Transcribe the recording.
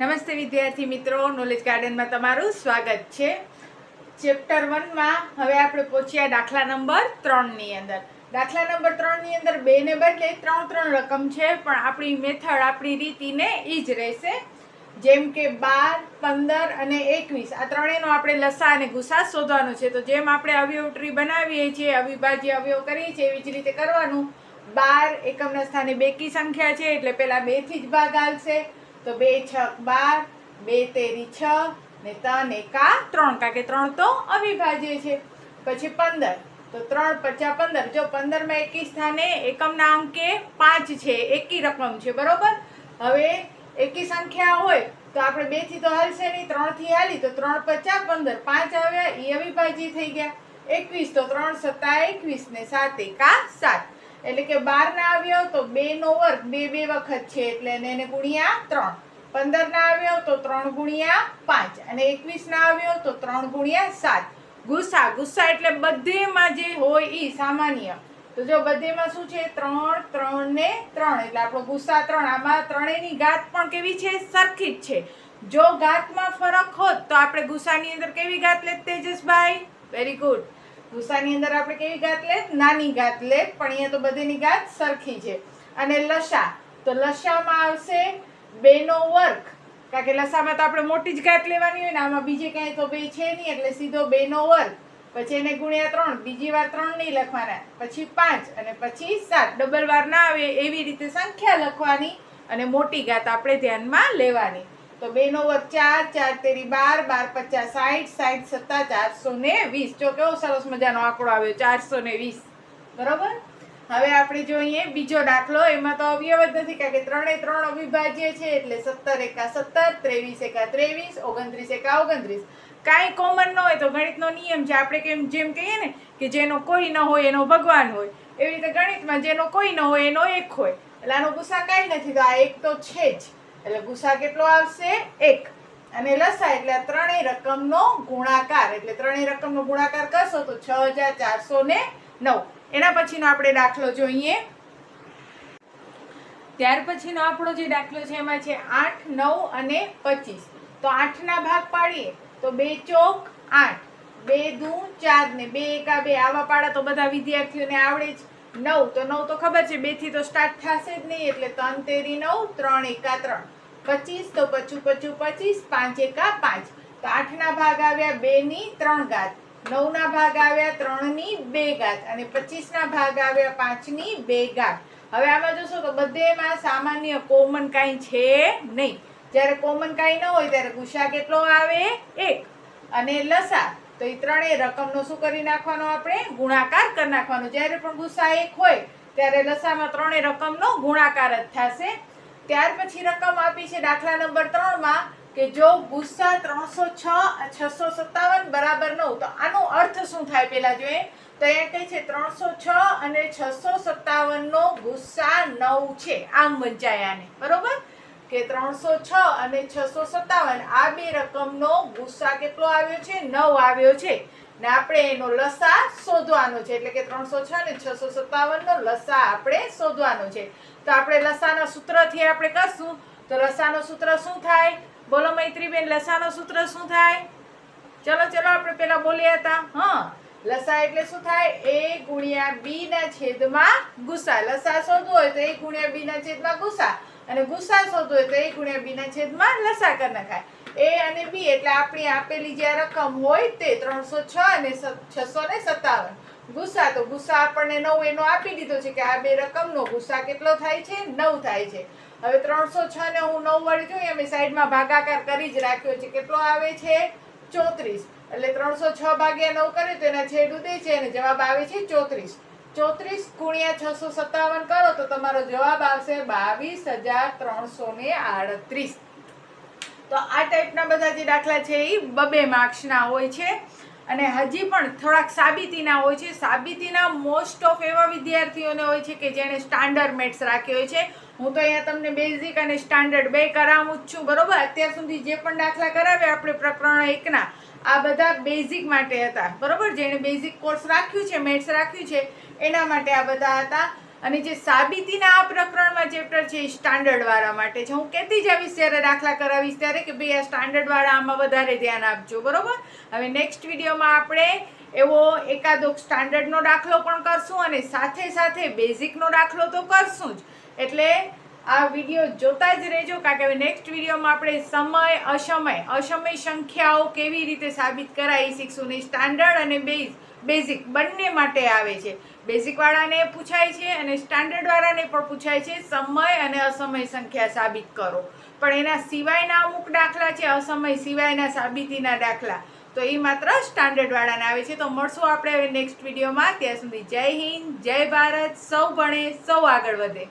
નમસ્તે વિદ્યાર્થી મિત્રો નોલેજ ગાર્ડનમાં તમારું સ્વાગત છે. ચેપ્ટર વનમાં હવે આપણે પહોંચ્યા દાખલા નંબર ત્રણની અંદર. દાખલા નંબર ત્રણની અંદર બે ને બદલે ત્રણ ત્રણ રકમ છે, પણ આપણી મેથડ આપણી રીતિને એ જ રહેશે. જેમ કે બાર, પંદર અને એકવીસ. આ ત્રણેયનો આપણે લસા અને ગુસા શોધવાનો છે. તો જેમ આપણે અવયવ ટ્રી બનાવીએ છીએ, અવિભાજ્ય અવયવ કરીએ છીએ, એવી જ રીતે કરવાનું. બાર એકમના સ્થાને બેકી સંખ્યા છે, એટલે પહેલાં બેથી જ ભાગ આવશે તો બે છ બાર, બે તેરી છ, ને ત્રણ એકા ત્રણ. કારણ કે ત્રણ તો અવિભાજ્ય છે. પછી પંદર. તો ત્રણ પચાસ પંદર. જો પંદરમાં એકી સ્થાને એકમના અંકે પાંચ છે. એકી રકમ છે. બરોબર? હવે એકી સંખ્યા હોય તો આપણે બેથી તો હાલશે નહીં. ત્રણથી હાલી તો ત્રણ પચાસ પંદર. પાંચ આવ્યા એ અવિભાજ્ય થઈ ગયા. એકવીસ તો ત્રણ સત્તા એકવીસ ને સાત એકા સાત. એટલે કે બાર ના આવ્યો તો બે નો વર્ગ, બે બે વખત છે એટલે એને ગુણ્યા ત્રણ. પંદર ના આવ્યો તો ત્રણ ગુણ્યા પાંચ અને એકવીસ ના આવ્યો તો ત્રણ ગુણ્યા સાત. ગુસ્સા ગુસ્સા એટલે બધેમાં જે હોય એ સામાન્ય. તો જો બધેમાં શું છે? ત્રણ ત્રણ ને ત્રણ. એટલે આપણો ગુસ્સા ત્રણ. આમાં ત્રણેયની ગાત પણ કેવી છે? સરખી જ છે. જો ગાતમાં ફરક હોત તો આપણે ગુસ્સાની અંદર કેવી ગાત લેત તેજસભાઈ. વેરી ગુડ ગુસ્સાની અંદર આપણે કેવી ગાત લેત નાની ગાત લેત પણ અહીંયા તો બધીની ગાત સરખી છે. અને લસા, તો લસામાં આવશે બેનો વર્ગ કારણ કે લસામાં તો આપણે મોટી જ ગાત લેવાની હોય ને, આમાં બીજે કાંઈ તો બે છે નહીં, એટલે સીધો બેનો વર્ગ પછી એને ગુણ્યા ત્રણ, બીજી વાર ત્રણ નહીં લખવાના. પછી પાંચ અને પછી સાત. ડબલ વાર ના આવે એવી રીતે સંખ્યા લખવાની અને મોટી ગાત આપણે ધ્યાનમાં લેવાની. તો બેનો વર્ગ ચાર ચાર તેરી બાર બાર પચાસ સાઠ સાઠ સત્તા ચારસો ને વીસ. જો કેવો સરસ મજાનો આંકડો આવ્યો, ચારસો ને વીસ. બરોબર? હવે આપણે જોઈએ બીજો દાખલો. એમાં તો અવયવ જ નથી, કારણ કે ત્રણે ત્રણ અવિભાજ્ય છે, એટલે સત્તર એકા સત્તર, ત્રેવીસ એકા ત્રેવીસ, ઓગણત્રીસ એકા ઓગણત્રીસ. કાંઈ કોમન ન હોય તો ગણિતનો નિયમ છે. આપણે કેમ જેમ કહીએ ને કે જેનો કોઈ ન હોય એનો ભગવાન હોય. એવી રીતે ગણિતમાં જેનો કોઈ ન હોય એનો એક હોય. એટલે આનો ગુસ્સા કાંઈ નથી, તો આ એક તો છે જ. એટલે ગુસ્સા કેટલો આવશે? એક. અને લસા એટલે ત્રણેય રકમનો ગુણાકાર. એટલે ત્રણેય રકમનો ગુણાકાર કરશો તો છ હજાર ચારસો ને નવ. એના પછીનો આપણે દાખલો જોઈએ. ત્યાર પછીનો આપણો જે દાખલો છે એમાં છે આઠ, નવ અને પચીસ. તો આઠના ભાગ પાડીએ તો બે ચોક આઠ. બે દુ ચાર ને બે એકા બે. આવા પાડા તો બધા વિદ્યાર્થીઓને આવડે જ. નવ તો નવ તો ખબર છે બેથી તો સ્ટાર્ટ થશે જ નહીં, એટલે ત્રણ તેરી નવ, ત્રણ એકા ત્રણ. પચીસ તો પચું પચું પચીસ, પાંચ એકા પાંચ. તો આઠના ભાગ આવ્યા બે ની ત્રણ ઘાત. નવના ભાગ આવ્યા ત્રણની બે ઘાત. અને પચીસના ભાગ આવ્યા પાંચની બે ઘાત. હવે આમાં જોશો તો બધેમાં સામાન્ય કોમન કાંઈ છે નહીં. જ્યારે કોમન કાંઈ ન હોય, ત્યારે ગુસ્સા કેટલો આવે? એક. અને લસા. તો એ ત્રણેય રકમનો શું કરી નાખવાનો આપણે? ગુણાકાર કરી નાખવાનો. જ્યારે પણ ગુસ્સા એક હોય, ત્યારે લસામાં ત્રણેય રકમનો ગુણાકાર જ થશે. ત્યાર પછી રકમ આપી છે દાખલા નંબર ત્રણમાં કે જો ગુસ્સા ત્રણસો છ છસો સત્તાવન બરાબર નવ, તો આનો અર્થ શું થાય પહેલાં જોઈએ તો અહીંયા કહે છે ત્રણસો છ અને છસો સત્તાવનનો ગુસ્સા નવ છે. આમ વંચાય બરોબર? કે ત્રણસો છ અને છસો સત્તાવન. આ બે રકમનો ગુસ્સા કેટલો આવ્યો છે? નવ આવ્યો છે. ને આપણે એનો લસા શોધવાનો છે. એટલે કે ત્રણસો છ અને છસો સત્તાવનનો લસા આપણે શોધવાનો છે. તો આપણે લસાના સૂત્રથી આપણે કરશું. તો લસાનો સૂત્ર શું થાય? બોલો મૈત્રીબેન, લસાનો સૂત્ર શું થાય? ચલો ચલો, આપણે પહેલાં બોલ્યા હતા. હા. લસા એટલે શું થાય? એ ગુણ્યા બી ના છેદમાં ગુસા. લસા શોધવો હોય તો એ ગુણ્યા બી ના છેદમાં ગુસા. અને ગુસા શોધવો હોય તો એ ગુણ્યા બી ના છેદમાં લસા કરી નખાય. એ અને બી એટલે આપણી આપેલી જે રકમ હોય તે ત્રણસો છ અને છસો ને સત્તાવન. ગુસ્સા તો ગુસ્સા આપણને નવ એનો આપી દીધો છે કે આ બે રકમનો ગુસ્સા કેટલો થાય છે? નવ થાય છે. હવે ત્રણસો છ ને હું નવ વડે જોઈએ અમે સાઈડમાં ભાગાકાર કરી જ રાખ્યો છે. કેટલો આવે છે? ચોત્રીસ. એટલે ત્રણસો છ ભાગ્યા નવ કરે તો એના છેદ ઉદે છે અને જવાબ આવે છે ચોત્રીસ. ચોત્રીસ ગુણ્યા છસો સત્તાવન કરો તો તમારો જવાબ આવશે બાવીસ હજાર ત્રણસો ને આડત્રીસ. તો આ ટાઈપના બધા જે દાખલા છે એ બબે માર્ક્સના હોય છે. અને હજી પણ થોડાક સાબિતીના હોય છે. સાબિતીના મોસ્ટ ઓફ એવા વિદ્યાર્થીઓને હોય છે કે જેણે સ્ટાન્ડર્ડ મેથ્સ રાખ્યો હોય છે. હું તો અહીંયા તમને બેઝિક અને સ્ટાન્ડર્ડ બે કરાવું જ છું, બરોબર? અત્યાર સુધી જે પણ દાખલા કરાવ્યા, આપણે પ્રકરણ એકના આ બધા બેઝિક માટે હતા. બરાબર? જેણે બેઝિક કોર્સ રાખ્યું છે મેથ્સ રાખ્યું છે, એના માટે આ બધા હતા. અને જે સાબિતીના આ પ્રકરણમાં ચેપ્ટર છે, એ સ્ટાન્ડર્ડવાળા માટે છે. હું કહેતી જ આવીશ ત્યારે દાખલા કરાવીશ ત્યારે કે ભાઈ આ સ્ટાન્ડર્ડવાળા આમાં વધારે ધ્યાન આપજો, બરાબર? હવે નેક્સ્ટ વિડીયોમાં આપણે એવો એકાદો સ્ટાન્ડર્ડનો દાખલો પણ કરશું અને સાથે સાથે બેઝિકનો દાખલો તો કરશું જ. એટલે આ વીડિયો જોતા જ રહેજો, કારણ કે હવે નેક્સ્ટ વિડીયોમાં આપણે સમય, અસમય અસમય સંખ્યાઓ કેવી રીતે સાબિત કરાય શીખશું. ને સ્ટાન્ડર્ડ અને બેઝ બેઝિક બંને માટે આવે છે. બેઝિકવાળાને પૂછાય છે અને સ્ટાન્ડર્ડવાળાને પણ પૂછાય છે, સમય અને અસમય સંખ્યા સાબિત કરો. પણ એના સિવાયના અમુક દાખલા છે, અસમય સિવાયના સાબિતીના દાખલા. તો એ માત્ર સ્ટાન્ડર્ડવાળાને આવે છે. તો મળશું આપણે હવે નેક્સ્ટ વિડીયોમાં. ત્યાં સુધી જય હિન્દ, જય ભારત. સૌ ભણે, સૌ આગળ વધે.